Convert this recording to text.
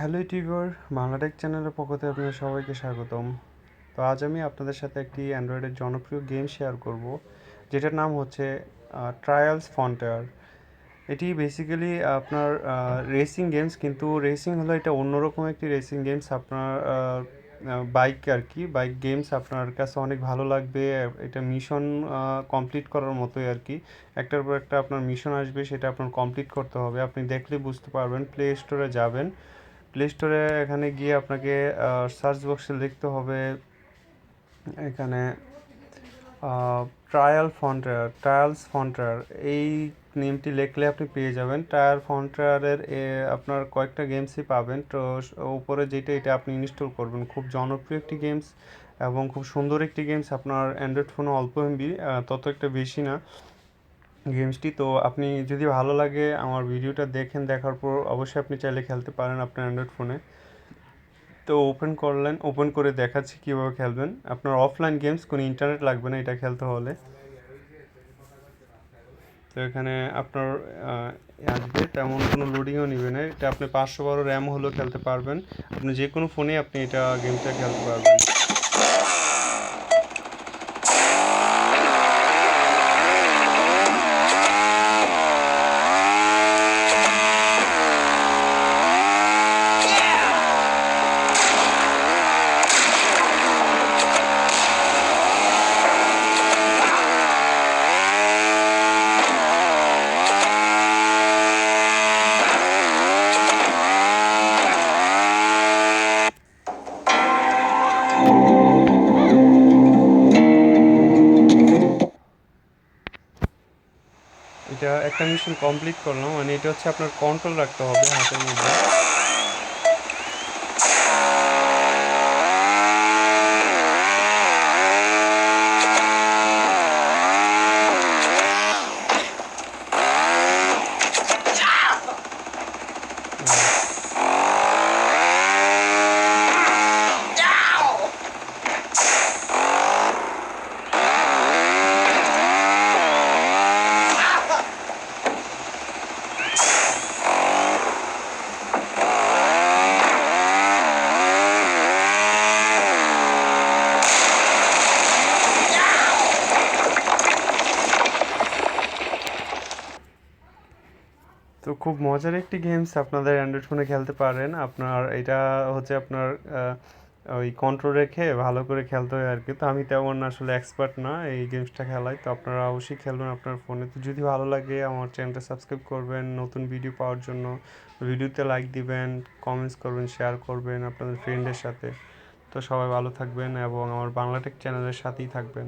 Hello YouTuber Bangla Tech চ্যানেলের পক্ষ থেকে আপনাদের সবাইকে স্বাগতম। তো আজ আমি আপনাদের সাথে একটি অ্যান্ড্রয়েডের জনপ্রিয় গেম শেয়ার করব, যেটার নাম হচ্ছে ট্রায়ালস ফন্টার এটি বেসিক্যালি আপনার রেসিং গেমস কিন্তু রেসিং হলো এটা অন্যরকম একটি রেসিং গেমস আপনার বাইক আর কি বাইক গেমস আপনার কাছে অনেক ভালো লাগবে, এটা মিশন কমপ্লিট করার মতোই আর কি। একটার পর একটা আপনার মিশন আসবে, সেটা আপনার কমপ্লিট করতে হবে। আপনি দেখলে বুঝতে পারবেন প্লে স্টোরে যাবেন। প্লে স্টোরে এখানে গিয়ে আপনাকে সার্চ বক্সে লিখতে হবে এখানে ট্রায়াল ফন্টার ট্রায়ালস ফন্টার এই নেমটি লিখলে আপনি পেয়ে যাবেন। ট্রায়াল ফন্টারের আপনার কয়েকটা গেমসই পাবেন। তো উপরে যেটা, এটা আপনি ইনস্টল করবেন। খুব জনপ্রিয় একটি গেমস এবং খুব সুন্দর একটি গেমস আপনার অ্যান্ড্রয়েড ফোনে অল্প এমবি তত একটা বেশি না। গেমসটি। তো আপনি যদি ভালো লাগে আমার ভিডিওটা দেখেন, দেখার পর অবশ্যই আপনি চাইলে খেলতে পারেন আপনার অ্যান্ড্রয়েড ফোনে তো ওপেন করলেন ওপেন করে দেখাচ্ছি কীভাবে খেলবেন। আপনার অফলাইন গেমস কোনো ইন্টারনেট লাগবে না এটা খেলতে হলে। তো এখানে আপনার আসবে, তেমন কোনো লোডিংও নেবে না। এটা আপনি পাঁচশো বারো র্যাম হলেও খেলতে পারবেন। আপনি যে কোনো ফোনে আপনি এটা গেমটা খেলতে পারবেন। এটা একটা মিশন কমপ্লিট করলাম মানে এটা হচ্ছে আপনার কন্ট্রোল রাখতে হবে হাতের মধ্যে। তো খুব মজার একটি গেমস আপনাদের অ্যান্ড্রয়েড ফোনে খেলতে পারেন। আপনার এটা হচ্ছে আপনার ওই কন্ট্রোল রেখে ভালো করে খেলতে হয় আর কি তো আমি তেমন আসলে এক্সপার্ট না এই গেমসটা খেলায়। তো আপনারা অবশ্যই খেলবেন আপনার ফোনে তো যদি ভালো লাগে আমার চ্যানেলটা সাবস্ক্রাইব করবেন, নতুন ভিডিও পাওয়ার জন্য ভিডিওতে লাইক দিবেন কমেন্টস করবেন শেয়ার করবেন আপনাদের ফ্রেন্ডের সাথে। তো সবাই ভালো থাকবেন এবং আমার বাংলাটেক চ্যানেলের সাথেই থাকবেন।